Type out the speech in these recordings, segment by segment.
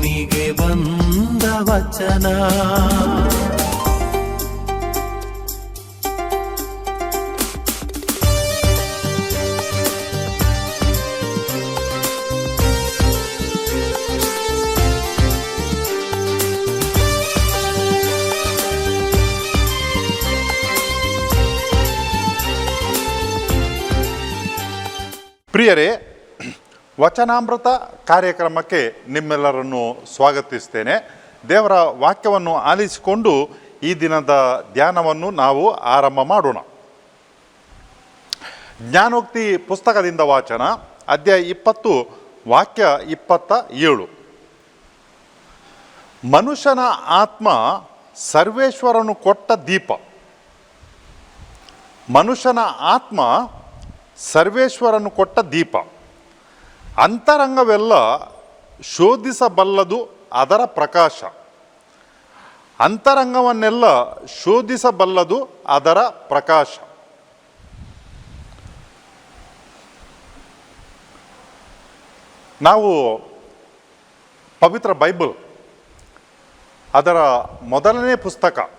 ಭೂಮಿಗೆ ಬಂದ ವಚನ. ಪ್ರಿಯರೇ ವಚನಾಮೃತ ಕಾರ್ಯಕ್ರಮಕ್ಕೆ ನಿಮ್ಮೆಲ್ಲರನ್ನು ಸ್ವಾಗತಿಸ್ತೇನೆ. ದೇವರ ವಾಕ್ಯವನ್ನು ಆಲಿಸಿಕೊಂಡು ಈ ದಿನದ ಧ್ಯಾನವನ್ನು ನಾವು ಆರಂಭ ಮಾಡೋಣ. ಜ್ಞಾನೋಕ್ತಿ ಪುಸ್ತಕದಿಂದ ವಾಚನ, ಅಧ್ಯಾಯ ಇಪ್ಪತ್ತು, ವಾಕ್ಯ ಇಪ್ಪತ್ತ ಏಳು. ಮನುಷ್ಯನ ಆತ್ಮ ಸರ್ವೇಶ್ವರನು ಕೊಟ್ಟ ದೀಪ. ಮನುಷ್ಯನ ಆತ್ಮ ಸರ್ವೇಶ್ವರನು ಕೊಟ್ಟ ದೀಪ. ಅಂತರಂಗವೆಲ್ಲ ಶೋಧಿಸಬಲ್ಲದು ಅದರ ಪ್ರಕಾಶ. ಅಂತರಂಗವನ್ನೆಲ್ಲ ಶೋಧಿಸಬಲ್ಲದು ಅದರ ಪ್ರಕಾಶ. ನಾವು ಪವಿತ್ರ ಬೈಬಲ್, ಅದರ ಮೊದಲನೇ ಪುಸ್ತಕ,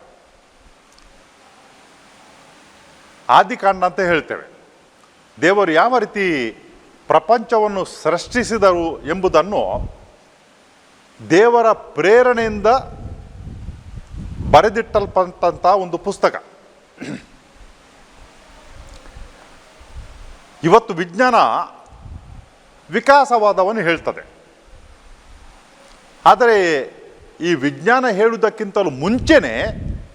ಆದಿಕಾಂಡ ಅಂತ ಹೇಳ್ತೇವೆ. ದೇವರು ಯಾವ ರೀತಿ ಪ್ರಪಂಚವನ್ನು ಸೃಷ್ಟಿಸಿದರು ಎಂಬುದನ್ನು ದೇವರ ಪ್ರೇರಣೆಯಿಂದ ಬರೆದಿಟ್ಟಲ್ಪಟ್ಟಂಥ ಒಂದು ಪುಸ್ತಕ. ಇವತ್ತು ವಿಜ್ಞಾನ ವಿಕಾಸವಾದವನ್ನು ಹೇಳ್ತದೆ. ಆದರೆ ಈ ವಿಜ್ಞಾನ ಹೇಳುವುದಕ್ಕಿಂತಲೂ ಮುಂಚೆನೇ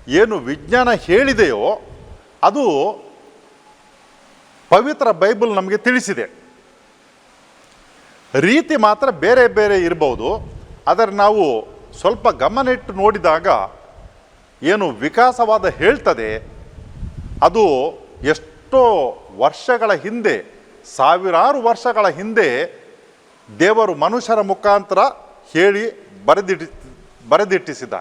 ಏನು ವಿಜ್ಞಾನ ಹೇಳಿದೆಯೋ ಅದು ಪವಿತ್ರ ಬೈಬಲ್ ನಮಗೆ ತಿಳಿಸಿದೆ. ರೀತಿ ಮಾತ್ರ ಬೇರೆ ಬೇರೆ ಇರಬಹುದು ಆದರೆ ನಾವು ಸ್ವಲ್ಪ ಗಮನಿಟ್ಟು ನೋಡಿದಾಗ ಏನು ವಿಕಾಸವಾದ ಹೇಳ್ತದೆ. ಅದು ಎಷ್ಟೋ ವರ್ಷಗಳ ಹಿಂದೆ, ಸಾವಿರಾರು ವರ್ಷಗಳ ಹಿಂದೆ ದೇವರು ಮನುಷ್ಯರ ಮುಖಾಂತರ ಹೇಳಿ ಬರೆದಿಟ್ಟಿ ಬರೆದಿಟ್ಟಿಸಿದ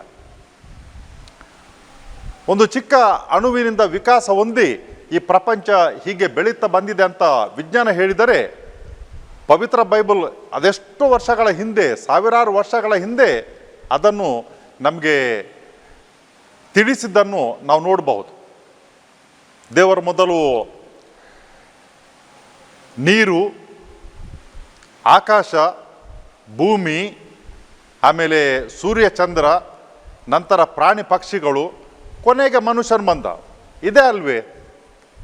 ಒಂದು ಚಿಕ್ಕ ಅಣುವಿನಿಂದ ವಿಕಾಸ ಹೊಂದಿ ಈ ಪ್ರಪಂಚ ಹೀಗೆ ಬೆಳೀತಾ ಬಂದಿದೆ ಅಂತ ವಿಜ್ಞಾನ ಹೇಳಿದರೆ ಪವಿತ್ರ ಬೈಬಲ್ ಅದೆಷ್ಟು ವರ್ಷಗಳ ಹಿಂದೆ, ಸಾವಿರಾರು ವರ್ಷಗಳ ಹಿಂದೆ ಅದನ್ನು ನಮಗೆ ತಿಳಿಸಿದ್ದನ್ನು ನಾವು ನೋಡಬಹುದು. ದೇವರ ಮೊದಲು ನೀರು, ಆಕಾಶ, ಭೂಮಿ, ಆಮೇಲೆ ಸೂರ್ಯ, ಚಂದ್ರ, ನಂತರ ಪ್ರಾಣಿ ಪಕ್ಷಿಗಳು, ಕೊನೆಗೆ ಮನುಷ್ಯನ ಬಂದ. ಇದೇ ಅಲ್ವೇ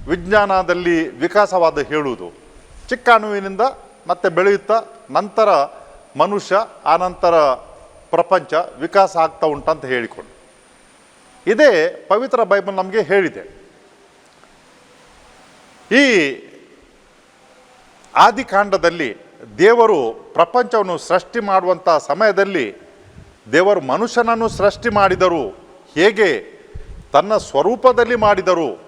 ವಿಜ್ಞಾನದಲ್ಲಿ ವಿಕಾಸವಾದ ಹೇಳುವುದು. ಚಿಕ್ಕ ಅಣುವಿನಿಂದ ಮತ್ತೆ ಬೆಳೆಯುತ್ತಾ ನಂತರ ಮನುಷ್ಯ ಆನಂತರ ಪ್ರಪಂಚ ವಿಕಾಸ ಆಗ್ತಾ ಉಂಟಂತ ಹೇಳಿಕೊಂಡು. ಇದೇ ಪವಿತ್ರ ಬೈಬಲ್ ನಮಗೆ ಹೇಳಿದೆ. ಈ ಆದಿಕಾಂಡದಲ್ಲಿ ದೇವರು ಪ್ರಪಂಚವನ್ನು ಸೃಷ್ಟಿ ಮಾಡುವಂಥ ಸಮಯದಲ್ಲಿ ದೇವರು ಮನುಷ್ಯನನ್ನು ಸೃಷ್ಟಿ ಮಾಡಿದರು. ಹೇಗೆ? ತನ್ನ ಸ್ವರೂಪದಲ್ಲಿ ಮಾಡಿದರು.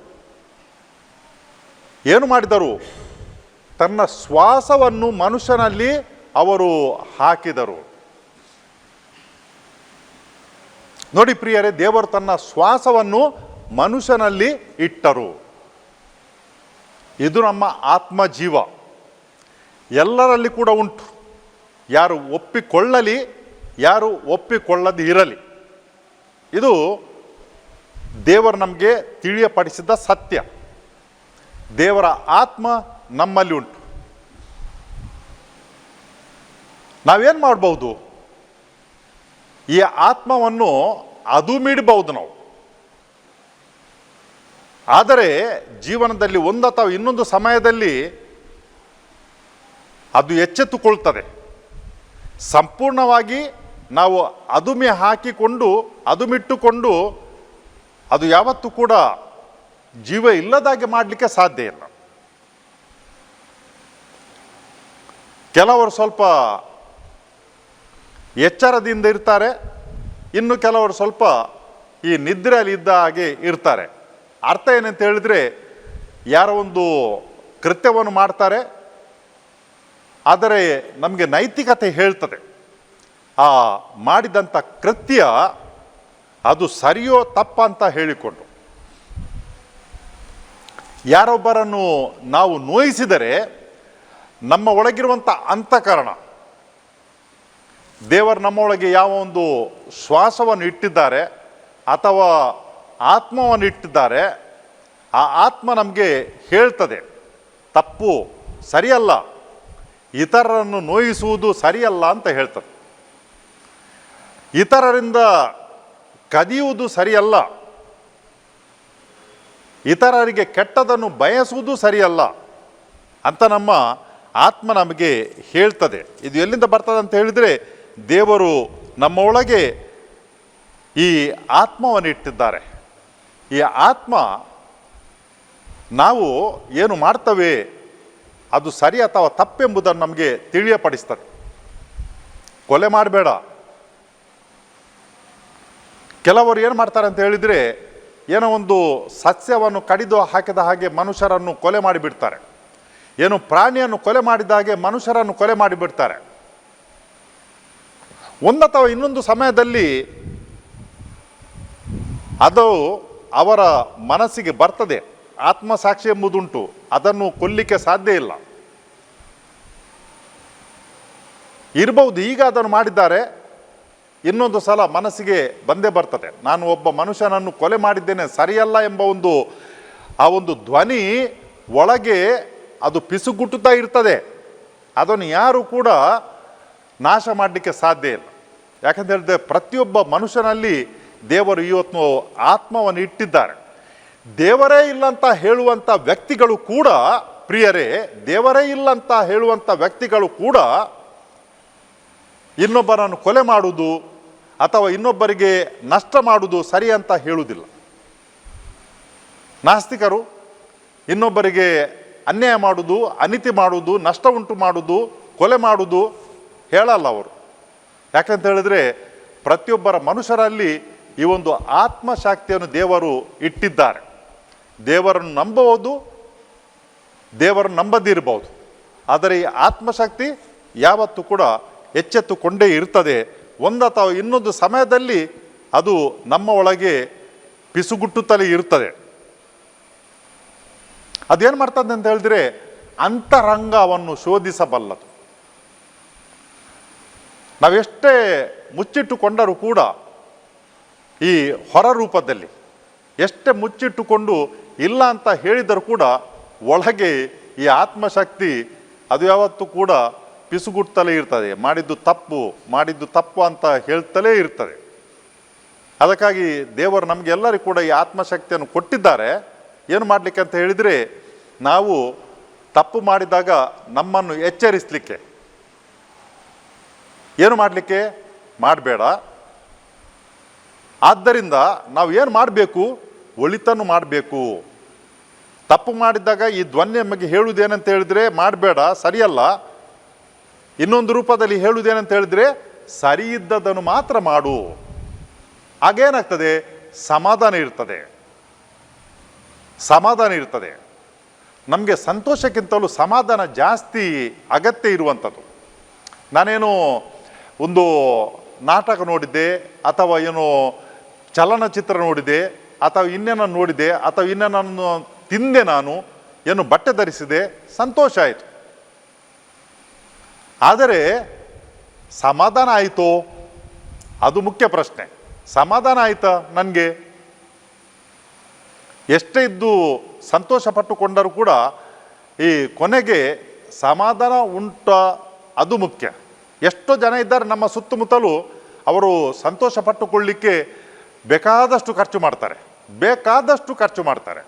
ಏನು ಮಾಡಿದರು? ತನ್ನ ಶ್ವಾಸವನ್ನು ಮನುಷ್ಯನಲ್ಲಿ ಅವರು ಹಾಕಿದರು. ನೋಡಿ ಪ್ರಿಯರೇ, ದೇವರು ತನ್ನ ಶ್ವಾಸವನ್ನು ಮನುಷ್ಯನಲ್ಲಿ ಇಟ್ಟರು. ಇದು ನಮ್ಮ ಆತ್ಮ ಜೀವ ಎಲ್ಲರಲ್ಲಿ ಕೂಡ ಉಂಟು. ಯಾರು ಒಪ್ಪಿಕೊಳ್ಳಲಿ, ಯಾರು ಒಪ್ಪಿಕೊಳ್ಳದೆ ಇರಲಿ. ಇದು ದೇವರು ನಮಗೆ ತಿಳಿಯಪಡಿಸಿದ ಸತ್ಯ. ದೇವರ ಆತ್ಮ ನಮ್ಮಲ್ಲಿ ಉಂಟು. ನಾವೇನು ಮಾಡ್ಬೋದು? ಈ ಆತ್ಮವನ್ನು ಅದು ಮೀಡಬಹುದು ನಾವು. ಆದರೆ ಜೀವನದಲ್ಲಿ ಒಂದು ಅಥವಾ ಇನ್ನೊಂದು ಸಮಯದಲ್ಲಿ ಅದು ಎಚ್ಚೆತ್ತುಕೊಳ್ತದೆ. ಸಂಪೂರ್ಣವಾಗಿ ನಾವು ಅದುಮೆ ಹಾಕಿಕೊಂಡು, ಅದುಮಿಟ್ಟುಕೊಂಡು ಅದು ಯಾವತ್ತೂ ಕೂಡ ಜೀವ ಇಲ್ಲದಾಗೆ ಮಾಡಲಿಕ್ಕೆ ಸಾಧ್ಯ ಇಲ್ಲ. ಕೆಲವರು ಸ್ವಲ್ಪ ಎಚ್ಚರದಿಂದ ಇರ್ತಾರೆ, ಇನ್ನು ಕೆಲವರು ಸ್ವಲ್ಪ ಈ ನಿದ್ರೆಯಲ್ಲಿ ಇದ್ದ ಹಾಗೆ ಇರ್ತಾರೆ. ಅರ್ಥ ಏನಂತ ಹೇಳಿದರೆ, ಯಾರೋ ಒಂದು ಕೃತ್ಯವನ್ನು ಮಾಡ್ತಾರೆ, ಆದರೆ ನಮಗೆ ನೈತಿಕತೆ ಹೇಳ್ತದೆ. ಆ ಮಾಡಿದಂಥ ಕೃತ್ಯ ಅದು ಸರಿಯೋ ತಪ್ಪ ಅಂತ ಹೇಳಿಕೊಂಡು. ಯಾರೊಬ್ಬರನ್ನು ನಾವು ನೋಯಿಸಿದರೆ ನಮ್ಮ ಒಳಗಿರುವಂಥ ಅಂತಃಕರಣ ದೇವರು ನಮ್ಮೊಳಗೆ ಯಾವ ಒಂದು ಶ್ವಾಸವನ್ನು ಇಟ್ಟಿದ್ದಾರೆ ಅಥವಾ ಆತ್ಮವನ್ನು ಇಟ್ಟಿದ್ದಾರೆ, ಆ ಆತ್ಮ ನಮಗೆ ಹೇಳ್ತದೆ, ತಪ್ಪು, ಸರಿಯಲ್ಲ, ಇತರರನ್ನು ನೋಯಿಸುವುದು ಸರಿಯಲ್ಲ ಅಂತ ಹೇಳ್ತದೆ. ಇತರರಿಂದ ಕದಿಯುವುದು ಸರಿಯಲ್ಲ, ಇತರರಿಗೆ ಕೆಟ್ಟದನ್ನು ಬಯಸುವುದು ಸರಿಯಲ್ಲ ಅಂತ ನಮ್ಮ ಆತ್ಮ ನಮಗೆ ಹೇಳ್ತದೆ. ಇದು ಎಲ್ಲಿಂದ ಬರ್ತದೆ ಅಂತ ಹೇಳಿದರೆ, ದೇವರು ನಮ್ಮ ಒಳಗೆ ಈ ಆತ್ಮವನ್ನು ಇಟ್ಟಿದ್ದಾರೆ. ಈ ಆತ್ಮ ನಾವು ಏನು ಮಾಡ್ತವೆ, ಅದು ಸರಿ ಅಥವಾ ತಪ್ಪೆಂಬುದನ್ನು ನಮಗೆ ತಿಳಿಯಪಡಿಸ್ತದೆ. ಕೊಲೆ ಮಾಡಬೇಡ. ಕೆಲವರು ಏನು ಮಾಡ್ತಾರೆ ಅಂತ ಹೇಳಿದರೆ, ಏನೋ ಒಂದು ಸಸ್ಯವನ್ನು ಕಡಿದು ಹಾಕಿದ ಹಾಗೆ ಮನುಷ್ಯರನ್ನು ಕೊಲೆ ಮಾಡಿಬಿಡ್ತಾರೆ. ಏನು ಪ್ರಾಣಿಯನ್ನು ಕೊಲೆ ಮಾಡಿದ ಹಾಗೆ ಮನುಷ್ಯರನ್ನು ಕೊಲೆ ಮಾಡಿಬಿಡ್ತಾರೆ. ಒಂದು ಅಥವಾ ಇನ್ನೊಂದು ಸಮಯದಲ್ಲಿ ಅದು ಅವರ ಮನಸ್ಸಿಗೆ ಬರ್ತದೆ, ಆತ್ಮಸಾಕ್ಷಿ ಎಂಬುದುಂಟು, ಅದನ್ನು ಕೊಲ್ಲಿಕ್ಕೆ ಸಾಧ್ಯ ಇಲ್ಲ. ಇರಬಹುದು, ಈಗ ಅದನ್ನು ಮಾಡಿದ್ದಾರೆ, ಇನ್ನೊಂದು ಸಲ ಮನಸ್ಸಿಗೆ ಬಂದೇ ಬರ್ತದೆ. ನಾನು ಒಬ್ಬ ಮನುಷ್ಯನನ್ನು ಕೊಲೆ ಮಾಡಿದ್ದೇನೆ, ಸರಿಯಲ್ಲ ಎಂಬ ಒಂದು, ಆ ಒಂದು ಧ್ವನಿ ಒಳಗೆ ಅದು ಪಿಸುಗುಟ್ಟುತ್ತಾ ಇರ್ತದೆ. ಅದನ್ನು ಯಾರು ಕೂಡ ನಾಶ ಮಾಡಲಿಕ್ಕೆ ಸಾಧ್ಯ ಇಲ್ಲ. ಯಾಕಂತ ಹೇಳಿದ್ರೆ ಪ್ರತಿಯೊಬ್ಬ ಮನುಷ್ಯನಲ್ಲಿ ದೇವರು ಇವತ್ತು ಆತ್ಮವನ್ನು ಇಟ್ಟಿದ್ದಾರೆ. ದೇವರೇ ಇಲ್ಲ ಅಂತ ಹೇಳುವಂಥ ವ್ಯಕ್ತಿಗಳು ಕೂಡ ಪ್ರಿಯರೇ, ದೇವರೇ ಇಲ್ಲ ಅಂತ ಹೇಳುವಂಥ ವ್ಯಕ್ತಿಗಳು ಕೂಡ ಇನ್ನೊಬ್ಬರನ್ನು ಕೊಲೆ ಮಾಡುವುದು ಅಥವಾ ಇನ್ನೊಬ್ಬರಿಗೆ ನಷ್ಟ ಮಾಡುವುದು ಸರಿ ಅಂತ ಹೇಳುವುದಿಲ್ಲ. ನಾಸ್ತಿಕರು, ಇನ್ನೊಬ್ಬರಿಗೆ ಅನ್ಯಾಯ ಮಾಡುವುದು ಅನಿತಿ ಮಾಡುವುದು ನಷ್ಟ ಉಂಟು ಮಾಡುವುದು ಕೊಲೆ ಮಾಡುವುದು ಹೇಳಲ್ಲ ಅವರು. ಯಾಕಂತ ಹೇಳಿದ್ರೆ ಪ್ರತಿಯೊಬ್ಬರ ಮನುಷ್ಯರಲ್ಲಿ ಈ ಒಂದು ಆತ್ಮಶಕ್ತಿಯನ್ನು ದೇವರು ಇಟ್ಟಿದ್ದಾರೆ. ದೇವರನ್ನು ನಂಬಬಹುದು ದೇವರನ್ನು ನಂಬದಿರಬಹುದು ಆದರೆ ಈ ಆತ್ಮಶಕ್ತಿ ಯಾವತ್ತೂ ಕೂಡ ಎಚ್ಚೆತ್ತುಕೊಂಡೇ ಇರ್ತದೆ. ಒಂದು ಅಥವಾ ಇನ್ನೊಂದು ಸಮಯದಲ್ಲಿ ಅದು ನಮ್ಮ ಒಳಗೆ ಪಿಸುಗುಟ್ಟುತ್ತಲೇ ಇರ್ತದೆ. ಅದೇನು ಮಾಡ್ತದೆ ಅಂತ ಹೇಳಿದ್ರೆ ಅಂತರಂಗವನ್ನು ಶೋಧಿಸಬಲ್ಲದು. ನಾವೆಷ್ಟೇ ಮುಚ್ಚಿಟ್ಟುಕೊಂಡರೂ ಕೂಡ ಈ ಹೊರ ರೂಪದಲ್ಲಿ ಎಷ್ಟೇ ಮುಚ್ಚಿಟ್ಟುಕೊಂಡು ಇಲ್ಲ ಅಂತ ಹೇಳಿದರೂ ಕೂಡ ಒಳಗೆ ಈ ಆತ್ಮಶಕ್ತಿ ಅದು ಯಾವತ್ತೂ ಕೂಡ ಪಿಸುಗುಡ್ತಲೇ ಇರ್ತದೆ. ಮಾಡಿದ್ದು ತಪ್ಪು ಮಾಡಿದ್ದು ತಪ್ಪು ಅಂತ ಹೇಳ್ತಲೇ ಇರ್ತದೆ. ಅದಕ್ಕಾಗಿ ದೇವರು ನಮಗೆಲ್ಲರಿಗೂ ಕೂಡ ಈ ಆತ್ಮಶಕ್ತಿಯನ್ನು ಕೊಟ್ಟಿದ್ದಾರೆ. ಏನು ಮಾಡಲಿಕ್ಕೆ ಅಂತ ಹೇಳಿದರೆ ನಾವು ತಪ್ಪು ಮಾಡಿದಾಗ ನಮ್ಮನ್ನು ಎಚ್ಚರಿಸಲಿಕ್ಕೆ. ಏನು ಮಾಡಲಿಕ್ಕೆ? ಮಾಡಬೇಡ. ಆದ್ದರಿಂದ ನಾವು ಏನು ಮಾಡಬೇಕು? ಒಳಿತನ್ನು ಮಾಡಬೇಕು. ತಪ್ಪು ಮಾಡಿದಾಗ ಈ ಧ್ವನಿ ನಮಗೆ ಹೇಳುವುದೇನಂತ ಹೇಳಿದ್ರೆ ಮಾಡಬೇಡ, ಸರಿಯಲ್ಲ. ಇನ್ನೊಂದು ರೂಪದಲ್ಲಿ ಹೇಳುವುದೇನಂತ ಹೇಳಿದ್ರೆ ಸರಿ ಇದ್ದದನ್ನು ಮಾತ್ರ ಮಾಡು. ಆಗೇನಾಗ್ತದೆ ಸಮಾಧಾನ ಇರ್ತದೆ. ಸಮಾಧಾನ ಇರ್ತದೆ. ನಮಗೆ ಸಂತೋಷಕ್ಕಿಂತಲೂ ಸಮಾಧಾನ ಜಾಸ್ತಿ ಅಗತ್ಯ ಇರುವಂಥದ್ದು. ನಾನೇನು ಒಂದು ನಾಟಕ ನೋಡಿದ್ದೆ, ಅಥವಾ ಏನು ಚಲನಚಿತ್ರ ನೋಡಿದೆ ಅಥವಾ ಇನ್ನೇನೋ ನೋಡಿದೆ ಅಥವಾ ಇನ್ನೇನನ್ನು ತಿಂದೆ ನಾನು, ಏನು ಬಟ್ಟೆ ಧರಿಸಿದೆ, ಸಂತೋಷ ಆಯಿತು. ಆದರೆ ಸಮಾಧಾನ ಆಯಿತು? ಅದು ಮುಖ್ಯ ಪ್ರಶ್ನೆ. ಸಮಾಧಾನ ಆಯ್ತಾ ನನಗೆ? ಎಷ್ಟೇ ಇದ್ದು ಸಂತೋಷ ಪಟ್ಟುಕೊಂಡರೂ ಕೂಡ ಈ ಕೊನೆಗೆ ಸಮಾಧಾನ ಉಂಟ, ಅದು ಮುಖ್ಯ. ಎಷ್ಟೋ ಜನ ಇದ್ದಾರೆ ನಮ್ಮ ಸುತ್ತಮುತ್ತಲು, ಅವರು ಸಂತೋಷ ಪಟ್ಟುಕೊಳ್ಳಿಕ್ಕೆ ಬೇಕಾದಷ್ಟು ಖರ್ಚು ಮಾಡ್ತಾರೆ. ಬೇಕಾದಷ್ಟು ಖರ್ಚು ಮಾಡ್ತಾರೆ.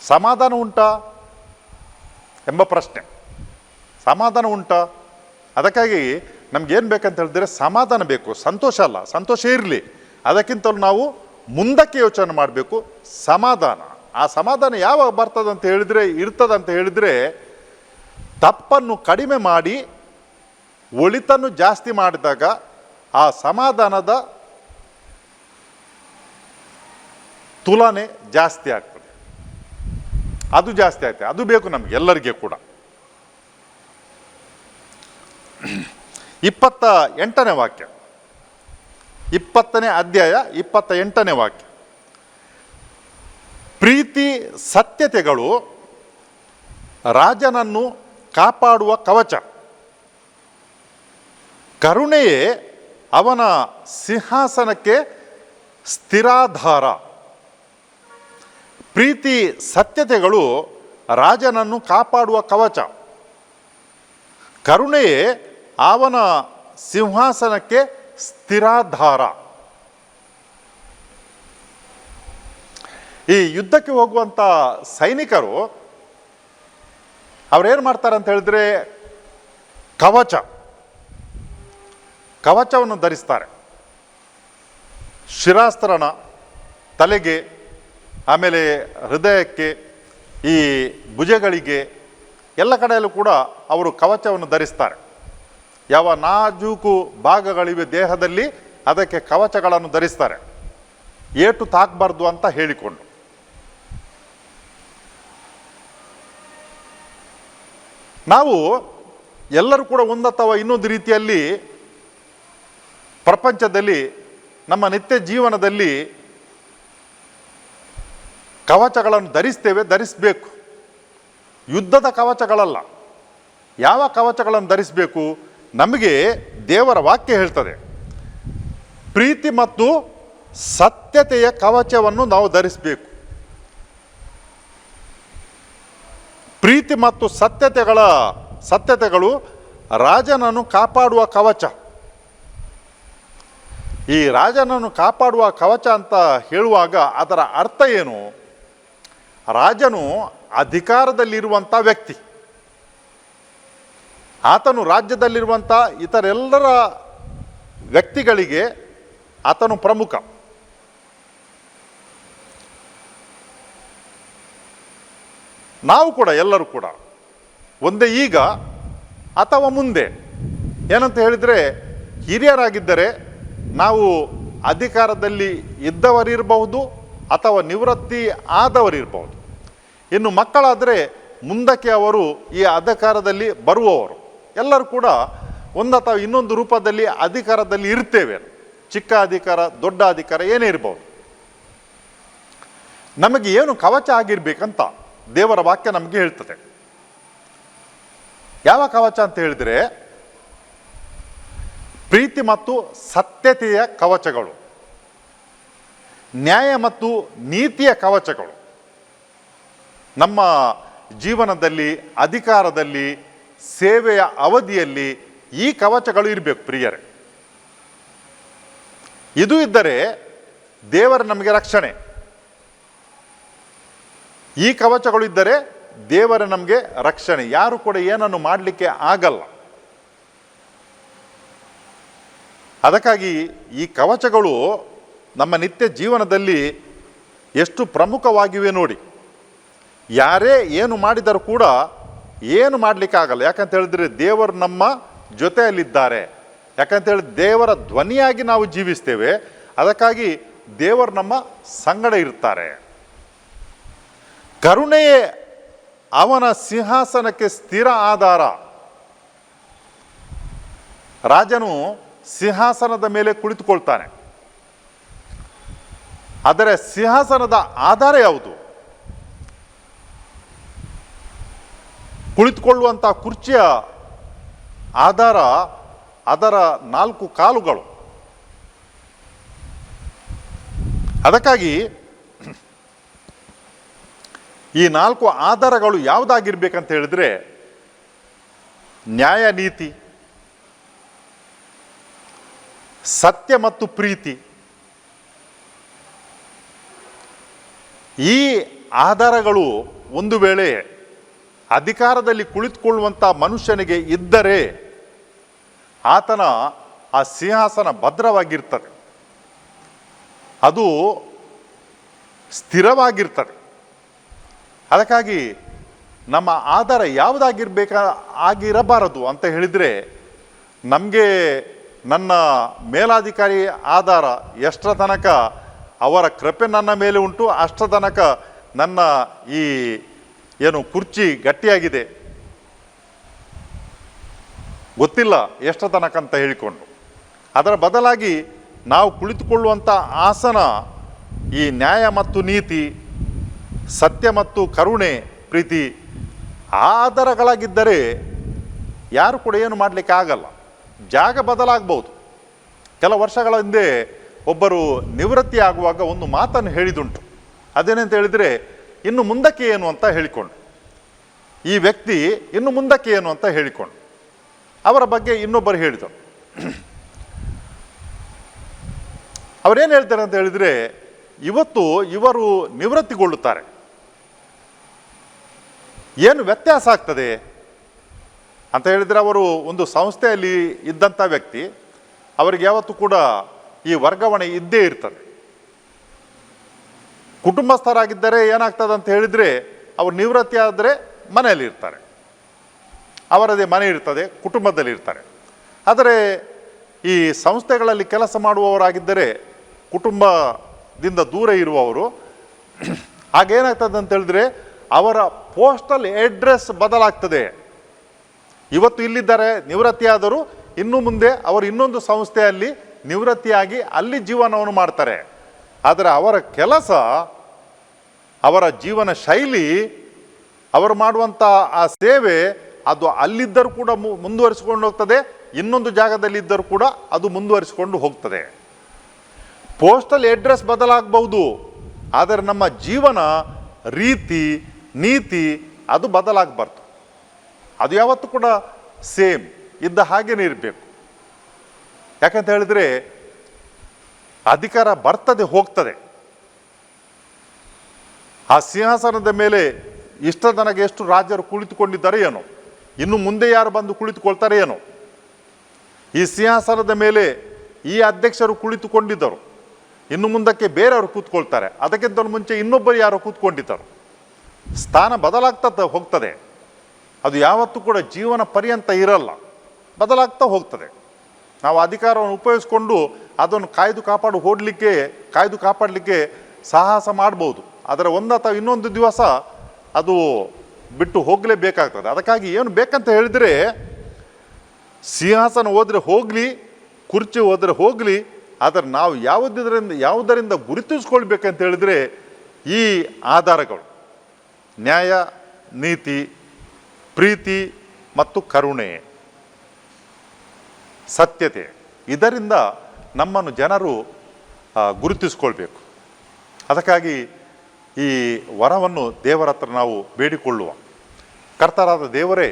ಸಮಾಧಾನ ಉಂಟಾ ಎಂಬ ಪ್ರಶ್ನೆ. ಸಮಾಧಾನ ಉಂಟಾ. ಅದಕ್ಕಾಗಿ ನಮ್ಗೇನು ಬೇಕಂತ ಹೇಳಿದ್ರೆ ಸಮಾಧಾನ ಬೇಕು. ಸಂತೋಷ ಅಲ್ಲ, ಸಂತೋಷ ಇರಲಿ. ಅದಕ್ಕಿಂತಲೂ ನಾವು ಮುಂದಕ್ಕೆ ಯೋಚನೆ ಮಾಡಬೇಕು. ಸಮಾಧಾನ. ಆ ಸಮಾಧಾನ ಯಾವಾಗ ಬರ್ತದೆ ಅಂತ ಹೇಳಿದರೆ, ಇರ್ತದಂತ ಹೇಳಿದರೆ, ತಪ್ಪನ್ನು ಕಡಿಮೆ ಮಾಡಿ, ಒಳಿತನ್ನು ಜಾಸ್ತಿ ಮಾಡಿದಾಗ ಆ ಸಮಾಧಾನದ ತುಲನೆ ಜಾಸ್ತಿ ಆಗ್ತದೆ. ಅದು ಜಾಸ್ತಿ ಆಗ್ತದೆ ಅದು ಬೇಕು ನಮಗೆ ಎಲ್ಲರಿಗೆ ಕೂಡ. ಇಪ್ಪತ್ತ ಎಂಟನೇ ವಾಕ್ಯ. ಇಪ್ಪತ್ತನೇ ಅಧ್ಯಾಯ ಇಪ್ಪತ್ತ ಎಂಟನೇ ವಾಕ್ಯ. ಪ್ರೀತಿ ಸತ್ಯತೆಗಳು ರಾಜನನ್ನು ಕಾಪಾಡುವ ಕವಚ. ಕರುಣೆಯೇ ಅವನ ಸಿಂಹಾಸನಕ್ಕೆ ಸ್ಥಿರಾಧಾರ. ಪ್ರೀತಿ ಸತ್ಯತೆಗಳು ರಾಜನನ್ನು ಕಾಪಾಡುವ ಕವಚ. ಕರುಣೆಯೇ ಅವನ ಸಿಂಹಾಸನಕ್ಕೆ ಸ್ಥಿರಾಧಾರ. ಈ ಯುದ್ಧಕ್ಕೆ ಹೋಗುವಂಥ ಸೈನಿಕರು ಅವ್ರೇನು ಮಾಡ್ತಾರೆ ಅಂತ ಹೇಳಿದ್ರೆ ಕವಚ, ಕವಚವನ್ನು ಧರಿಸ್ತಾರೆ. ಶಿರಾಸ್ತ್ರನ ತಲೆಗೆ, ಆಮೇಲೆ ಹೃದಯಕ್ಕೆ, ಈ ಭುಜಗಳಿಗೆ ಎಲ್ಲ ಕಡೆಯಲ್ಲೂ ಕೂಡ ಅವರು ಕವಚವನ್ನು ಧರಿಸ್ತಾರೆ. ಯಾವ ನಾಜೂಕು ಭಾಗಗಳಿವೆ ದೇಹದಲ್ಲಿ, ಅದಕ್ಕೆ ಕವಚಗಳನ್ನು ಧರಿಸ್ತಾರೆ. ಏಟು ತಾಕಬಾರ್ದು ಅಂತ ಹೇಳಿಕೊಂಡು. ನಾವು ಎಲ್ಲರೂ ಕೂಡ ಒಂದು ಅಥವಾ ಇನ್ನೊಂದು ರೀತಿಯಲ್ಲಿ ಪ್ರಪಂಚದಲ್ಲಿ, ನಮ್ಮ ನಿತ್ಯ ಜೀವನದಲ್ಲಿ ಕವಚಗಳನ್ನು ಧರಿಸ್ತೇವೆ, ಧರಿಸಬೇಕು. ಯುದ್ಧದ ಕವಚಗಳಲ್ಲ. ಯಾವ ಕವಚಗಳನ್ನು ಧರಿಸಬೇಕು? ನಮಗೆ ದೇವರ ವಾಕ್ಯ ಹೇಳ್ತದೆ, ಪ್ರೀತಿ ಮತ್ತು ಸತ್ಯತೆಯ ಕವಚವನ್ನು ನಾವು ಧರಿಸಬೇಕು. ಪ್ರೀತಿ ಮತ್ತು ಸತ್ಯತೆಗಳ, ಸತ್ಯತೆಗಳು ರಾಜನನ್ನು ಕಾಪಾಡುವ ಕವಚ. ಈ ರಾಜನನ್ನು ಕಾಪಾಡುವ ಕವಚ ಅಂತ ಹೇಳುವಾಗ ಅದರ ಅರ್ಥ ಏನು? ರಾಜನು ಅಧಿಕಾರದಲ್ಲಿರುವಂಥ ವ್ಯಕ್ತಿ. ಆತನು ರಾಜ್ಯದಲ್ಲಿರುವಂಥ ಇತರೆಲ್ಲರ ವ್ಯಕ್ತಿಗಳಿಗೆ ಆತನು ಪ್ರಮುಖ. ನಾವು ಕೂಡ, ಎಲ್ಲರೂ ಕೂಡ ಒಂದೇ ಈಗ ಅಥವಾ ಮುಂದೆ. ಏನಂತ ಹೇಳಿದರೆ, ಹಿರಿಯರಾಗಿದ್ದರೆ ನಾವು ಅಧಿಕಾರದಲ್ಲಿ ಇದ್ದವರಿರಬಹುದು ಅಥವಾ ನಿವೃತ್ತಿ ಆದವರಿರಬಹುದು. ಇನ್ನು ಮಕ್ಕಳಾದರೆ ಮುಂದಕ್ಕೆ ಅವರು ಈ ಅಧಿಕಾರದಲ್ಲಿ ಬರುವವರು. ಎಲ್ಲರೂ ಕೂಡ ಒಂದು ಅಥವಾ ಇನ್ನೊಂದು ರೂಪದಲ್ಲಿ ಅಧಿಕಾರದಲ್ಲಿ ಇರ್ತೇವೆ. ಚಿಕ್ಕ ಅಧಿಕಾರ, ದೊಡ್ಡ ಅಧಿಕಾರ ಏನೇ ಇರಬಹುದು ನಮಗೆ ಏನು ಕವಚ ಆಗಿರ್ಬೇಕಂತ ದೇವರ ವಾಕ್ಯ ನಮಗೆ ಹೇಳ್ತದೆ. ಯಾವ ಕವಚ ಅಂತ ಹೇಳಿದರೆ ಪ್ರೀತಿ ಮತ್ತು ಸತ್ಯತೆಯ ಕವಚಗಳು. ನ್ಯಾಯ ಮತ್ತು ನೀತಿಯ ಕವಚಗಳು. ನಮ್ಮ ಜೀವನದಲ್ಲಿ, ಅಧಿಕಾರದಲ್ಲಿ ಸೇವೆಯ ಅವಧಿಯಲ್ಲಿ ಈ ಕವಚಗಳು ಇರಬೇಕು ಪ್ರಿಯರೇ. ಇದು ಇದ್ದರೆ ದೇವರ ನಮಗೆ ರಕ್ಷಣೆ. ಈ ಕವಚಗಳು ಇದ್ದರೆ ದೇವರ ನಮಗೆ ರಕ್ಷಣೆ. ಯಾರು ಕೂಡ ಏನನ್ನು ಮಾಡಲಿಕ್ಕೆ ಆಗಲ್ಲ. ಅದಕ್ಕಾಗಿ ಈ ಕವಚಗಳು ನಮ್ಮ ನಿತ್ಯ ಜೀವನದಲ್ಲಿ ಎಷ್ಟು ಪ್ರಮುಖವಾಗಿವೆ ನೋಡಿ. ಯಾರೇ ಏನು ಮಾಡಿದರೂ ಕೂಡ ಏನು ಮಾಡಲಿಕ್ಕಾಗಲ್ಲ. ಯಾಕಂತ ಹೇಳಿದ್ರೆ ದೇವರು ನಮ್ಮ ಜೊತೆಯಲ್ಲಿದ್ದಾರೆ. ಯಾಕಂತ ಹೇಳಿ ದೇವರ ಧ್ವನಿಯಾಗಿ ನಾವು ಜೀವಿಸ್ತೇವೆ. ಅದಕ್ಕಾಗಿ ದೇವರು ನಮ್ಮ ಸಂಗಡ ಇರ್ತಾರೆ. ಕರುಣೆಯೇ ಅವನ ಸಿಂಹಾಸನಕ್ಕೆ ಸ್ಥಿರ ಆಧಾರ. ರಾಜನು ಸಿಂಹಾಸನದ ಮೇಲೆ ಕುಳಿತುಕೊಳ್ತಾನೆ. ಆದರೆ ಸಿಂಹಾಸನದ ಆಧಾರ ಯಾವುದು? ಕುಳಿತುಕೊಳ್ಳುವಂಥ ಕುರ್ಚಿಯ ಆಧಾರ, ಅದರ ನಾಲ್ಕು ಕಾಲುಗಳು. ಅದಕ್ಕಾಗಿ ಈ ನಾಲ್ಕು ಆಧಾರಗಳು ಯಾವುದಾಗಿರ್ಬೇಕಂತ ಹೇಳಿದ್ರೆ ನ್ಯಾಯ ನೀತಿ ಸತ್ಯ ಮತ್ತು ಪ್ರೀತಿ. ಈ ಆಧಾರಗಳು ಒಂದು ವೇಳೆ ಅಧಿಕಾರದಲ್ಲಿ ಕುಳಿತುಕೊಳ್ಳುವಂಥ ಮನುಷ್ಯನಿಗೆ ಇದ್ದರೆ ಆತನ ಆ ಸಿಂಹಾಸನ ಭದ್ರವಾಗಿರ್ತದೆ. ಅದು ಸ್ಥಿರವಾಗಿರ್ತದೆ. ಅದಕ್ಕಾಗಿ ನಮ್ಮ ಆಧಾರ ಯಾವುದಾಗಿರ್ಬೇಕ, ಆಗಿರಬಾರದು ಅಂತ ಹೇಳಿದರೆ ನಮಗೆ ನನ್ನ ಮೇಲಾಧಿಕಾರಿ ಆಧಾರ ಎಷ್ಟರ ತನಕ ಅವರ ಕೃಪೆ ನನ್ನ ಮೇಲೆ ಉಂಟು, ಅಷ್ಟರ ತನಕ ನನ್ನ ಈ ಏನು ಕುರ್ಚಿ ಗಟ್ಟಿಯಾಗಿದೆ? ಗೊತ್ತಿಲ್ಲ ಎಷ್ಟು ತನಕ ಅಂತ ಹೇಳಿಕೊಂಡು. ಅದರ ಬದಲಾಗಿ ನಾವು ಕುಳಿತುಕೊಳ್ಳುವಂಥ ಆಸನ, ಈ ನ್ಯಾಯ ಮತ್ತು ನೀತಿ, ಸತ್ಯ ಮತ್ತು ಕರುಣೆ, ಪ್ರೀತಿ ಆಧಾರಗಳಾಗಿದ್ದರೆ ಯಾರು ಕೂಡ ಏನು ಮಾಡಲಿಕ್ಕೆ ಆಗಲ್ಲ. ಜಾಗ ಬದಲಾಗ್ಬೋದು. ಕೆಲ ವರ್ಷಗಳ ಹಿಂದೆ ಒಬ್ಬರು ನಿವೃತ್ತಿ ಆಗುವಾಗ ಒಂದು ಮಾತನ್ನು ಹೇಳಿದುಂಟು. ಅದೇನಂತ ಹೇಳಿದರೆ ಇನ್ನು ಮುಂದಕ್ಕೆ ಏನು ಅಂತ ಹೇಳಿಕೊಂಡು. ಈ ವ್ಯಕ್ತಿ ಇನ್ನು ಮುಂದಕ್ಕೆ ಏನು ಅಂತ ಹೇಳಿಕೊಂಡು. ಅವರ ಬಗ್ಗೆ ಇನ್ನೊಬ್ಬರು ಹೇಳಿದರು. ಅವರೇನು ಹೇಳ್ತಾರೆ ಅಂತ ಹೇಳಿದರೆ, ಇವತ್ತು ಇವರು ನಿವೃತ್ತಿಗೊಳ್ಳುತ್ತಾರೆ. ಏನು ವ್ಯತ್ಯಾಸ ಆಗ್ತದೆ? ಅಂತ ಹೇಳಿದರೆ, ಅವರು ಒಂದು ಸಂಸ್ಥೆಯಲ್ಲಿ ಇದ್ದಂಥ ವ್ಯಕ್ತಿ, ಅವರಿಗೆ ಯಾವತ್ತೂ ಕೂಡ ಈ ವರ್ಗಾವಣೆ ಇದ್ದೇ ಇರ್ತದೆ. ಕುಟುಂಬಸ್ಥರಾಗಿದ್ದರೆ ಏನಾಗ್ತದೆ ಅಂತ ಹೇಳಿದರೆ ಅವರು ನಿವೃತ್ತಿ ಆದರೆ ಮನೆಯಲ್ಲಿ ಇರ್ತಾರೆ. ಅವರದೇ ಮನೆ ಇರ್ತದೆ, ಕುಟುಂಬದಲ್ಲಿ ಇರ್ತಾರೆ. ಆದರೆ ಈ ಸಂಸ್ಥೆಗಳಲ್ಲಿ ಕೆಲಸ ಮಾಡುವವರಾಗಿದ್ದರೆ ಕುಟುಂಬದಿಂದ ದೂರ ಇರುವವರು ಹಾಗೇನಾಗ್ತದೆ ಅಂತ ಹೇಳಿದ್ರೆ ಅವರ ಪೋಸ್ಟಲ್ ಅಡ್ರೆಸ್ ಬದಲಾಗ್ತದೆ. ಇವತ್ತು ಇಲ್ಲಿದ್ದಾರೆ ನಿವೃತ್ತಿಯಾದರೂ ಇನ್ನು ಮುಂದೆ ಅವರು ಇನ್ನೊಂದು ಸಂಸ್ಥೆಯಲ್ಲಿ ನಿವೃತ್ತಿಯಾಗಿ ಅಲ್ಲಿ ಜೀವನವನ್ನು ಮಾಡ್ತಾರೆ. ಆದರೆ ಅವರ ಕೆಲಸ, ಅವರ ಜೀವನ ಶೈಲಿ, ಅವರು ಮಾಡುವಂಥ ಆ ಸೇವೆ ಅದು ಅಲ್ಲಿದ್ದರೂ ಕೂಡ ಮುಂದುವರಿಸಿಕೊಂಡು ಹೋಗ್ತದೆ, ಇನ್ನೊಂದು ಜಾಗದಲ್ಲಿ ಇದ್ದರೂ ಕೂಡ ಅದು ಮುಂದುವರಿಸಿಕೊಂಡು ಹೋಗ್ತದೆ. ಪೋಸ್ಟಲ್ ಅಡ್ರೆಸ್ ಬದಲಾಗಬಹುದು, ಆದರೆ ನಮ್ಮ ಜೀವನ ರೀತಿ, ನೀತಿ ಅದು ಬದಲಾಗಬಾರ್ದು. ಅದು ಯಾವತ್ತೂ ಕೂಡ ಸೇಮ್, ಇದ್ದ ಹಾಗೇನೇ ಇರಬೇಕು. ಯಾಕಂತ ಹೇಳಿದ್ರೆ ಅಧಿಕಾರ ಬರ್ತದೆ, ಹೋಗ್ತದೆ. ಆ ಸಿಂಹಾಸನದ ಮೇಲೆ ಇಷ್ಟ ತನಗೆ ಎಷ್ಟು ರಾಜರು ಕುಳಿತುಕೊಂಡಿದ್ದಾರೆ ಏನೋ? ಇನ್ನು ಮುಂದೆ ಯಾರು ಬಂದು ಕುಳಿತುಕೊಳ್ತಾರೆ ಏನೋ? ಈ ಸಿಂಹಾಸನದ ಮೇಲೆ ಈ ಅಧ್ಯಕ್ಷರು ಕುಳಿತುಕೊಂಡಿದ್ದರು. ಇನ್ನು ಮುಂದಕ್ಕೆ ಬೇರೆಯವರು ಕೂತ್ಕೊಳ್ತಾರೆ. ಅದಕ್ಕಿಂತ ಮುಂಚೆ ಇನ್ನೊಬ್ಬರು ಯಾರು ಕೂತ್ಕೊಂಡಿದ್ದರು. ಸ್ಥಾನ ಬದಲಾಗ್ತಾ ಹೋಗ್ತದೆ. ಅದು ಯಾವತ್ತೂ ಕೂಡ ಜೀವನ ಪರ್ಯಂತ ಇರಲ್ಲ. ಬದಲಾಗ್ತಾ ಹೋಗ್ತದೆ. ನಾವು ಅಧಿಕಾರವನ್ನು ಉಪಯೋಗಿಸ್ಕೊಂಡು ಅದನ್ನು ಕಾಯ್ದು ಕಾಪಾಡು, ಓಡಲಿಕ್ಕೆ, ಕಾಯ್ದು ಕಾಪಾಡಲಿಕ್ಕೆ ಸಾಹಸ ಮಾಡ್ಬೋದು. ಆದರೆ ಒಂದು ಅಥವಾ ಇನ್ನೊಂದು ದಿವಸ ಅದು ಬಿಟ್ಟು ಹೋಗಲೇಬೇಕಾಗ್ತದೆ. ಅದಕ್ಕಾಗಿ ಏನು ಬೇಕಂತ ಹೇಳಿದರೆ, ಸಿಂಹಾಸನ ಹೋದರೆ ಹೋಗಲಿ, ಕುರ್ಚಿ ಹೋದರೆ ಹೋಗಲಿ, ಆದರೆ ನಾವು ಯಾವುದರಿಂದ ಯಾವುದರಿಂದ ಗುರುತಿಸ್ಕೊಳ್ಬೇಕಂತ ಹೇಳಿದರೆ ಈ ಆಧಾರಗಳು. ನ್ಯಾಯ, ನೀತಿ, ಪ್ರೀತಿ ಮತ್ತು ಕರುಣೆ. ಸತ್ಯತೆ. ಇದರಿಂದ ನಮ್ಮನ್ನು ಜನರು ಗುರುತಿಸಿಕೊಳ್ಬೇಕು. ಅದಕ್ಕಾಗಿ ಈ ವರವನ್ನು ದೇವರ ಹತ್ರ ನಾವು ಬೇಡಿಕೊಳ್ಳುವ. ಕರ್ತರಾದ ದೇವರೇ,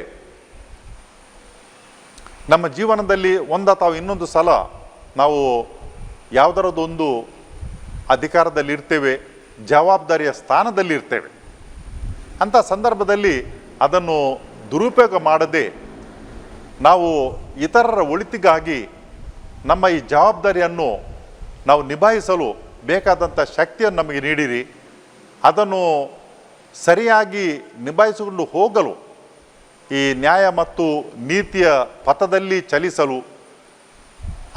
ನಮ್ಮ ಜೀವನದಲ್ಲಿ ಒಂದು ಅಥವಾ ಇನ್ನೊಂದು ಸಲ ನಾವು ಯಾವುದರದೊಂದು ಅಧಿಕಾರದಲ್ಲಿ ಇರ್ತೇವೆ, ಜವಾಬ್ದಾರಿಯ ಸ್ಥಾನದಲ್ಲಿ ಇರ್ತೇವೆ. ಅಂಥ ಸಂದರ್ಭದಲ್ಲಿ ಅದನ್ನು ದುರುಪಯೋಗ ಮಾಡದೆ ನಾವು ಇತರರ ಒಳಿತಿಗಾಗಿ ನಮ್ಮ ಈ ಜವಾಬ್ದಾರಿಯನ್ನು ನಾವು ನಿಭಾಯಿಸಲು ಬೇಕಾದಂಥ ಶಕ್ತಿಯನ್ನು ನಮಗೆ ನೀಡಿರಿ. ಅದನ್ನು ಸರಿಯಾಗಿ ನಿಭಾಯಿಸಿಕೊಂಡು ಹೋಗಲು, ಈ ನ್ಯಾಯ ಮತ್ತು ನೀತಿಯ ಪಥದಲ್ಲಿ ಚಲಿಸಲು,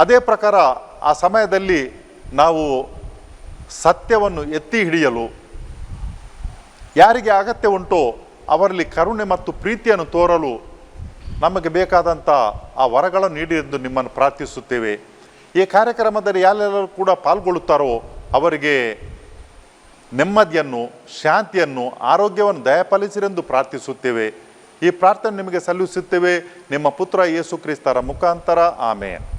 ಅದೇ ಪ್ರಕಾರ ಆ ಸಮಯದಲ್ಲಿ ನಾವು ಸತ್ಯವನ್ನು ಎತ್ತಿ ಹಿಡಿಯಲು, ಯಾರಿಗೆ ಅಗತ್ಯ ಉಂಟೋ ಅವರಲ್ಲಿ ಕರುಣೆ ಮತ್ತು ಪ್ರೀತಿಯನ್ನು ತೋರಲು ನಮಗೆ ಬೇಕಾದಂಥ ಆ ವರಗಳನ್ನು ನೀಡಿ ಎಂದು ನಿಮ್ಮನ್ನು ಪ್ರಾರ್ಥಿಸುತ್ತೇವೆ. ಈ ಕಾರ್ಯಕ್ರಮದಲ್ಲಿ ಯಾರೆಲ್ಲರೂ ಕೂಡ ಪಾಲ್ಗೊಳ್ಳುತ್ತಾರೋ ಅವರಿಗೆ ನೆಮ್ಮದಿಯನ್ನು, ಶಾಂತಿಯನ್ನು, ಆರೋಗ್ಯವನ್ನು ದಯಪಾಲಿಸಿರೆಂದು ಪ್ರಾರ್ಥಿಸುತ್ತೇವೆ. ಈ ಪ್ರಾರ್ಥನೆ ನಿಮಗೆ ಸಲ್ಲಿಸುತ್ತೇವೆ. ನಿಮ್ಮ ಪುತ್ರ ಯೇಸು ಕ್ರಿಸ್ತರ ಮುಖಾಂತರ. ಆಮೇನ್.